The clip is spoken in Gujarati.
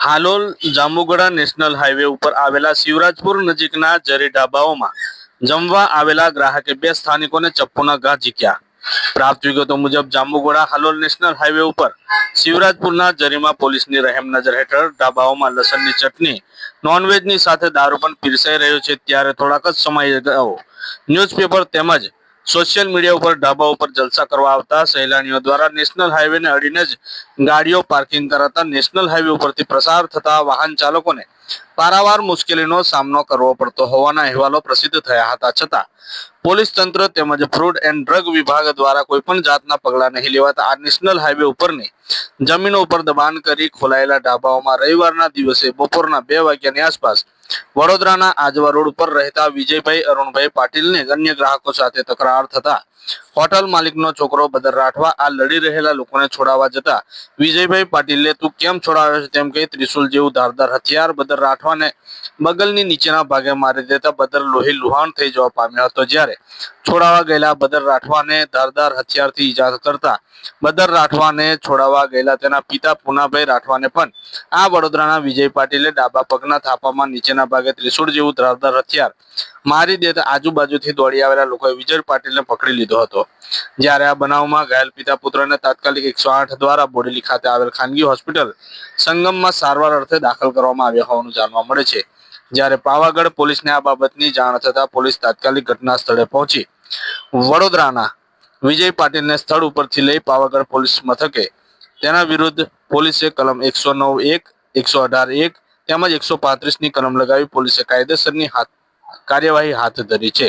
હાલોલ જાંબુગડા નેશનલ હાઈવે ઉપર આવેલા શિવરાજપુર નજીકના જરી ઢાબાઓમાં જમવા આવેલા ગ્રાહકે બે સ્થાનિકોને ચપ્પુના ઘા ઝીક્યા. પ્રાપ્ત વિગતો મુજબ જાંબુગોડા હાલોલ નેશનલ હાઈવે ઉપર શિવરાજપુરના જરીમાં પોલીસની રહેમ નજર હેઠળ ઢાબાઓમાં લસણની ચટણી નોનવેજની સાથે દારૂ પણ પીરસાઈ રહ્યો છે. ત્યારે થોડાક જ સમય અગાઉ ન્યૂઝપેપર તેમજ સોશિયલ મીડિયા ઉપર ઢાબા ઉપર જલસા કરવા આવતા સહેલાણીઓ દ્વારા નેશનલ હાઈવેને અડીને જ ગાડીઓ પાર્કિંગ કરાતા નેશનલ હાઈવે ઉપરથી પ્રસાર થતા વાહન ચાલકોને પારાવાર મુશ્કેલીનો સામનો કરવો પડતો હોવાના અહેવાલો પ્રસિદ્ધ થયા હતા. છતાં પોલીસ તંત્ર તેમજ ફ્રૂડ એન્ડ ડ્રગ વિભાગ દ્વારા કોઈ પણ જાતના પગલાં નહીં લેવાતા આ નેશનલ હાઈવે ઉપરની જમીનો ઉપર દબાણ કરી ખોલાયેલા ઢાબાઓમાં રવિવારના દિવસે બપોરના બે વાગ્યાની આસપાસ વડોદરાના આજવા રોડ પર રહેતા વિજયભાઈ અરુણભાઈ પાટીલને અન્ય ગ્રાહકો સાથે તકરાર થતા હોટલ માલિકનો છોકરો બદર રાઠવા આ લડી રહેલા લોકોને છોડાવવા જતા વિજયભાઈ પાટીલે, તું કેમ છોડાવ્યો છે? તેમ કહી ત્રિશુલ જેવું ધારદાર હથિયાર બદર રાઠવાને બગલની નીચેના ભાગે મારી દેતા બદર લોહી લુહાણ થઈ જવા પામ્યો હતો. જ્યારે છોડાવવા ગયેલા બદર રાઠવાને ધારદાર હથિયારથી ઈજા કરતા બદર રાઠવાને છોડાવવા ગયેલા તેના પિતા પુનાભાઈ રાઠવાને પણ આ વડોદરાના વિજય પાટીલે ડાબા પગના થાપામાં નીચેના ભાગે ત્રિશુળ જેવું ધારદાર હથિયાર મારી દેતા આજુબાજુથી દોડી આવેલા લોકોએ વિજય પાટીલને પકડી લીધો હતો. જ્યારે આ બનાવમાં ઘાયલ પિતા પુત્રને તાત્કાલિક એકસો આઠ દ્વારા બોડેલી ખાતે આવેલ ખાનગી હોસ્પિટલ સંગમમાં સારવાર અર્થે દાખલ કરવામાં આવ્યા હોવાનું જાણવા મળે છે. જ્યારે પાવાગઢ પોલીસને આ બાબતની જાણ થતા પોલીસ તાત્કાલિક ઘટના સ્થળે પહોંચી. વડોદરાના વિજય પાટીલને સ્થળ ઉપરથી લઈ પાવાગઢ પોલીસ મથકે તેના વિરુદ્ધ પોલીસે કલમ એકસો નવ એક, એકસો અઢાર એક તેમજ એકસો પાંત્રીસની કલમ લગાવી પોલીસે કાયદેસરની હાથ કાર્યવાહી હાથ ધરી છે.